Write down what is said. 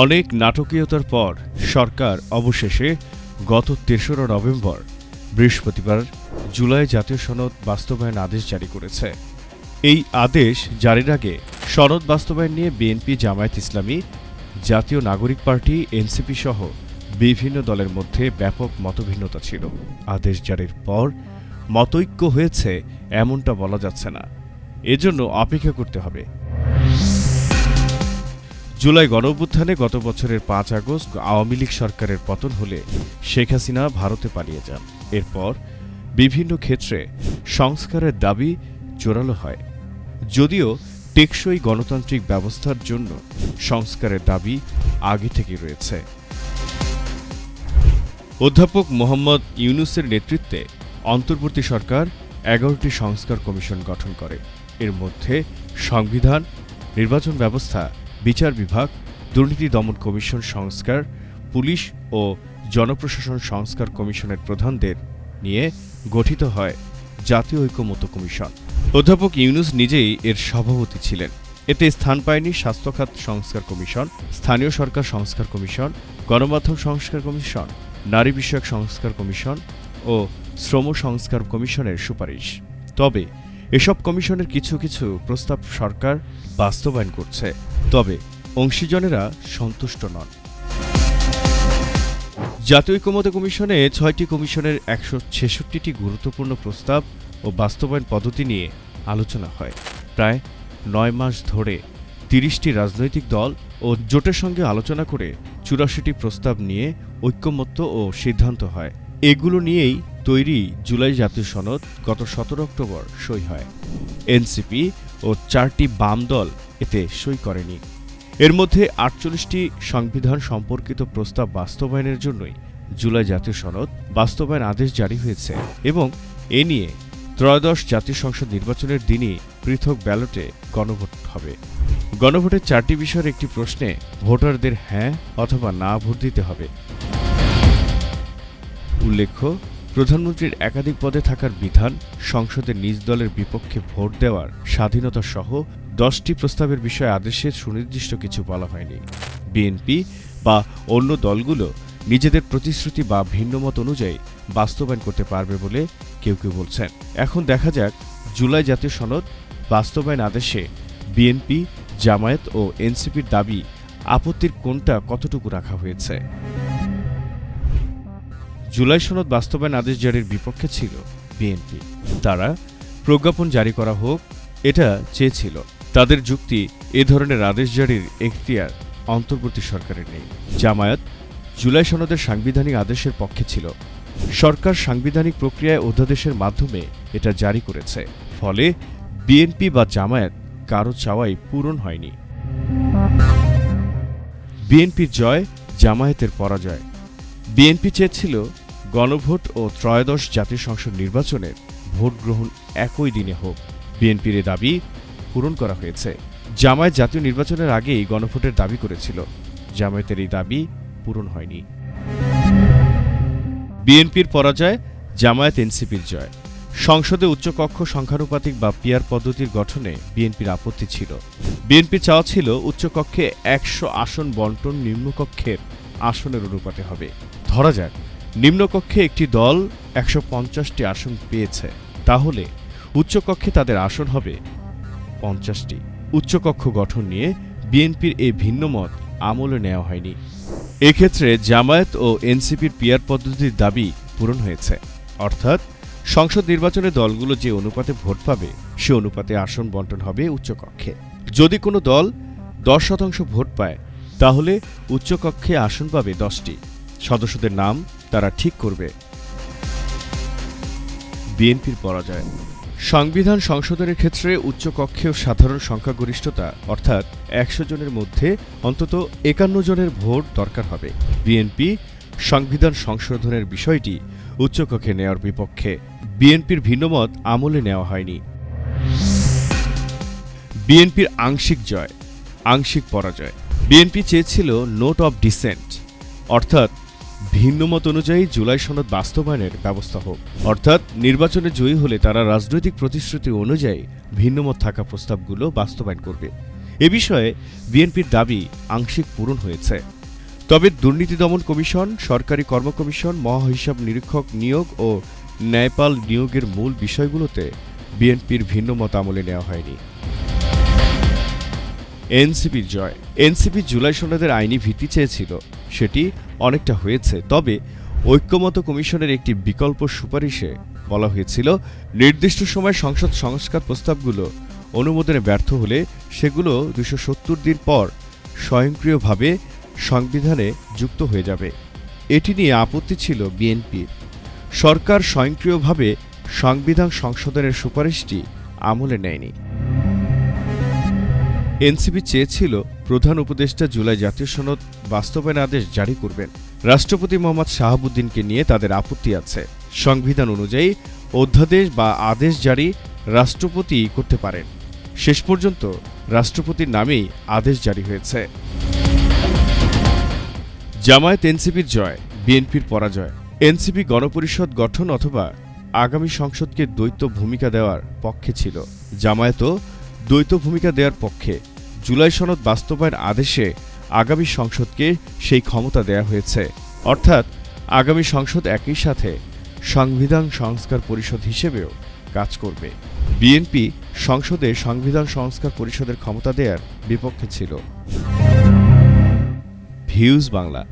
অনেক নাটকীয়তার পর সরকার অবশেষে গত তেসরা নভেম্বর, বৃহস্পতিবার জুলাই জাতীয় সনদ বাস্তবায়ন আদেশ জারি করেছে। এই আদেশ জারির আগে সনদ বাস্তবায়ন নিয়ে বিএনপি, জামায়াত ইসলামী, জাতীয় নাগরিক পার্টি, এনসিপি সহ বিভিন্ন দলের মধ্যে ব্যাপক মতভিন্নতা ছিল। আদেশ জারির পর মতৈক্য হয়েছে এমনটা বলা যাচ্ছে না। এজন্য অপেক্ষা করতে হবে। জুলাই গণঅভ্যুত্থানে গত বছরের পাঁচ আগস্ট আওয়ামী লীগ সরকারের পতন হলে শেখ হাসিনা ভারতে পালিয়ে যান। এরপর বিভিন্ন ক্ষেত্রে সংস্কারের দাবি জোরালো হয়। যদিও টেকসই গণতান্ত্রিক ব্যবস্থার জন্য সংস্কারের দাবি আগে থেকে রয়েছে। অধ্যাপক মোহাম্মদ ইউনুসের নেতৃত্বে অন্তর্বর্তী সরকার এগারোটি সংস্কার কমিশন গঠন করে। এর মধ্যে সংবিধান, নির্বাচন ব্যবস্থা বিচার বিভাগ, দুর্নীতি দমন কমিশন সংস্কার, পুলিশ ও জনপ্রশাসন সংস্কার কমিশনের প্রধানদের নিয়ে গঠিত হয় জাতীয় ঐক্যমত্য কমিশন। অধ্যাপক ইউনুস নিজেই এর সভাপতি ছিলেন। এতে স্থান পায়নি স্বাস্থ্যখাত সংস্কার কমিশন, স্থানীয় সরকার সংস্কার কমিশন, গণমাধ্যম সংস্কার কমিশন, নারী বিষয়ক সংস্কার কমিশন ও শ্রম সংস্কার কমিশনের সুপারিশ। তবে এসব কমিশনের কিছু কিছু প্রস্তাব সরকার বাস্তবায়ন করছে। তবে অংশীজনেরা সন্তুষ্ট নন। জাতীয় ঐক্যমত্য কমিশনে ছয়টি কমিশনের একশো ছেষট্টিটি গুরুত্বপূর্ণ প্রস্তাব ও বাস্তবায়ন পদ্ধতি নিয়ে আলোচনা হয়। প্রায় নয় মাস ধরে তিরিশটি রাজনৈতিক দল ও জোটের সঙ্গে আলোচনা করে চুরাশিটি প্রস্তাব নিয়ে ঐক্যমত্য ও সিদ্ধান্ত হয়। এগুলো নিয়েই তৈরি জুলাই জাতীয় সনদ গত সতেরো অক্টোবর সই হয়। এনসিপি ও চারটি বাম দল এতে সই করেনি। এর মধ্যে আটচল্লিশটি সংবিধান সম্পর্কিত প্রস্তাব বাস্তবায়নের জন্যই জুলাই জাতীয় সনদ বাস্তবায়ন আদেশ জারি হয়েছে এবং এ নিয়ে ত্রয়োদশ জাতীয় সংসদ নির্বাচনের দিনই পৃথক ব্যালটে গণভোট হবে। গণভোটের চারটি বিষয়ের একটি প্রশ্নে ভোটারদের হ্যাঁ অথবা না ভোট দিতে হবে। উল্লেখ্য প্রধানমন্ত্রীর একাধিক পদে থাকার বিধান সংসদের নিজ দলের বিপক্ষে ভোট দেওয়ার স্বাধীনতা সহ দশটি প্রস্তাবের বিষয়ে আদেশে সুনির্দিষ্ট কিছু বলা হয়নি। বিএনপি বা অন্য দলগুলো নিজেদের প্রতিশ্রুতি বা ভিন্নমত অনুযায়ী বাস্তবায়ন করতে পারবে বলে কেউ কেউ বলছেন। এখন দেখা যাক জুলাই জাতীয় সনদ বাস্তবায়ন আদেশে বিএনপি, জামায়াত ও এনসিপির দাবি আপত্তির কোনটা কতটুকু রাখা হয়েছে। জুলাই সনদ বাস্তবায়ন আদেশ জারির বিপক্ষে ছিল বিএনপি। তারা প্রজ্ঞাপন জারি করা হোক, এটা চেয়েছিল। তাদের যুক্তি এ ধরনের আদেশ জারির এখতিয়ার অন্তর্বর্তী সরকারের নেই। জামায়াত জুলাই সনদের সাংবিধানিক আদেশের পক্ষে ছিল। সরকার সাংবিধানিক প্রক্রিয়ায় অধ্যাদেশের মাধ্যমে এটা জারি করেছে। ফলে বিএনপি বা জামায়াত কারও চাওয়াই পূরণ হয়নি। বিএনপির জয়, জামায়াতের পরাজয়। বিএনপি চেয়েছিল গণভোট ও ত্রয়োদশ জাতীয় সংসদ নির্বাচনের ভোট গ্রহণ একই দিনে হোক। বিএনপির দাবি পূরণ করা হয়েছে। জামায়াত জাতীয় নির্বাচনের আগেই গণভোটের দাবি করেছিল। জামায়াতের এই দাবি পূরণ হয়নি। বিএনপির পরাজয়, জামায়াত এনসিপির জয়। সংসদে উচ্চকক্ষ সংখ্যানুপাতিক বা পিয়ার পদ্ধতির গঠনে বিএনপির আপত্তি ছিল। বিএনপির চাওয়া ছিল উচ্চকক্ষে একশো আসন বন্টন নিম্নকক্ষের আসনের অনুপাতে হবে। ধরা যাক নিম্নকক্ষে একটি দল একশো পঞ্চাশটি আসন পেয়েছে। তাহলে উচ্চকক্ষে তাদের আসন হবে পঞ্চাশটি। উচ্চকক্ষ গঠন নিয়ে বিএনপির এই ভিন্নমত আমলে নেওয়া হয়নি। এক্ষেত্রে জামায়াত ও এনসিপির পিয়ার পদ্ধতির দাবি পূরণ হয়েছে। অর্থাৎ সংসদ নির্বাচনে দলগুলো যে অনুপাতে ভোট পাবে, সে অনুপাতে আসন বন্টন হবে উচ্চকক্ষে। যদি কোনো দল দশ শতাংশ ভোট পায়, তাহলে উচ্চকক্ষে আসন পাবে দশটি। সদস্যদের নাম তারা ঠিক করবে। বিএনপির পরাজয়। সংবিধান সংশোধনের ক্ষেত্রে উচ্চকক্ষেও সাধারণ সংখ্যাগরিষ্ঠতা, অর্থাৎ একশো জনের মধ্যে অন্তত একান্ন জনের ভোট দরকার হবে। বিএনপি সংবিধান সংশোধনের বিষয়টি উচ্চকক্ষে নেওয়ার বিপক্ষে। বিএনপির ভিন্নমত আমলে নেওয়া হয়নি। বিএনপির আংশিক জয়, আংশিক পরাজয়। বিএনপি চেয়েছিল নোট অব ডিসেন্ট, অর্থাৎ ভিন্নমত অনুযায়ী জুলাই সনদ বাস্তবায়নের ব্যবস্থা হোক। অর্থাৎ নির্বাচনে জয়ী হলে তারা রাজনৈতিক প্রতিশ্রুতি অনুযায়ী ভিন্নমত থাকা প্রস্তাবগুলো বাস্তবায়ন করবে। এ বিষয়ে বিএনপির দাবি আংশিক পূরণ হয়েছে। তবে দুর্নীতি দমন কমিশন, সরকারি কর্ম কমিশন, মহাহিসাব নিরীক্ষক নিয়োগ ও ন্যায়পাল নিয়োগের মূল বিষয়গুলোতে বিএনপির ভিন্ন মত আমলে নেওয়া হয়নি। এনসিপির জয়। এনসিপি জুলাই সনদের আইনি ভিত্তি চেয়েছিল সেটি অনেকটা হয়েছে। তবে ঐক্যমত কমিশনের একটি বিকল্প সুপারিশে বলা হয়েছিল, নির্দিষ্ট সময় সংসদ সংস্কার প্রস্তাবগুলো অনুমোদনে ব্যর্থ হলে সেগুলো দুশো সত্তর দিন পর স্বয়ংক্রিয়ভাবে সংবিধানে যুক্ত হয়ে যাবে। এটি নিয়ে আপত্তি ছিল বিএনপির সরকার স্বয়ংক্রিয়ভাবে সংবিধান সংশোধনের সুপারিশটি আমলে নেয়নি। এনসিপি চেয়েছিল প্রধান উপদেষ্টা জুলাই জাতীয় সনদ বাস্তবায়ন আদেশ জারি করবেন। রাষ্ট্রপতি মোহাম্মদ শাহাবুদ্দিনকে নিয়ে তাদের আপত্তি আছে। সংবিধান অনুযায়ী অধ্যাদেশ বা আদেশ জারি রাষ্ট্রপতি করতে পারেন। শেষ পর্যন্ত রাষ্ট্রপতির নামেই আদেশ জারি হয়েছে। জামায়াত এনসিপির জয়, বিএনপির পরাজয়। এনসিপি গণপরিষদ গঠন অথবা আগামী সংসদকে দ্বৈত ভূমিকা দেওয়ার পক্ষে ছিল। জামায়াতও দ্বৈত ভূমিকা দেওয়ার পক্ষে জুলাই সনদ বাস্তবায়ন আদেশে আগামী সংসদকে সেই ক্ষমতা দেয়া হয়েছে। অর্থাৎ, আগামী সংসদ একই সাথে সংবিধান সংস্কার পরিষদ হিসেবেও কাজ করবে। বিএনপি সংসদে সংবিধান সংস্কার পরিষদের ক্ষমতা দেওয়ার বিপক্ষে ছিল। ভিউজ বাংলা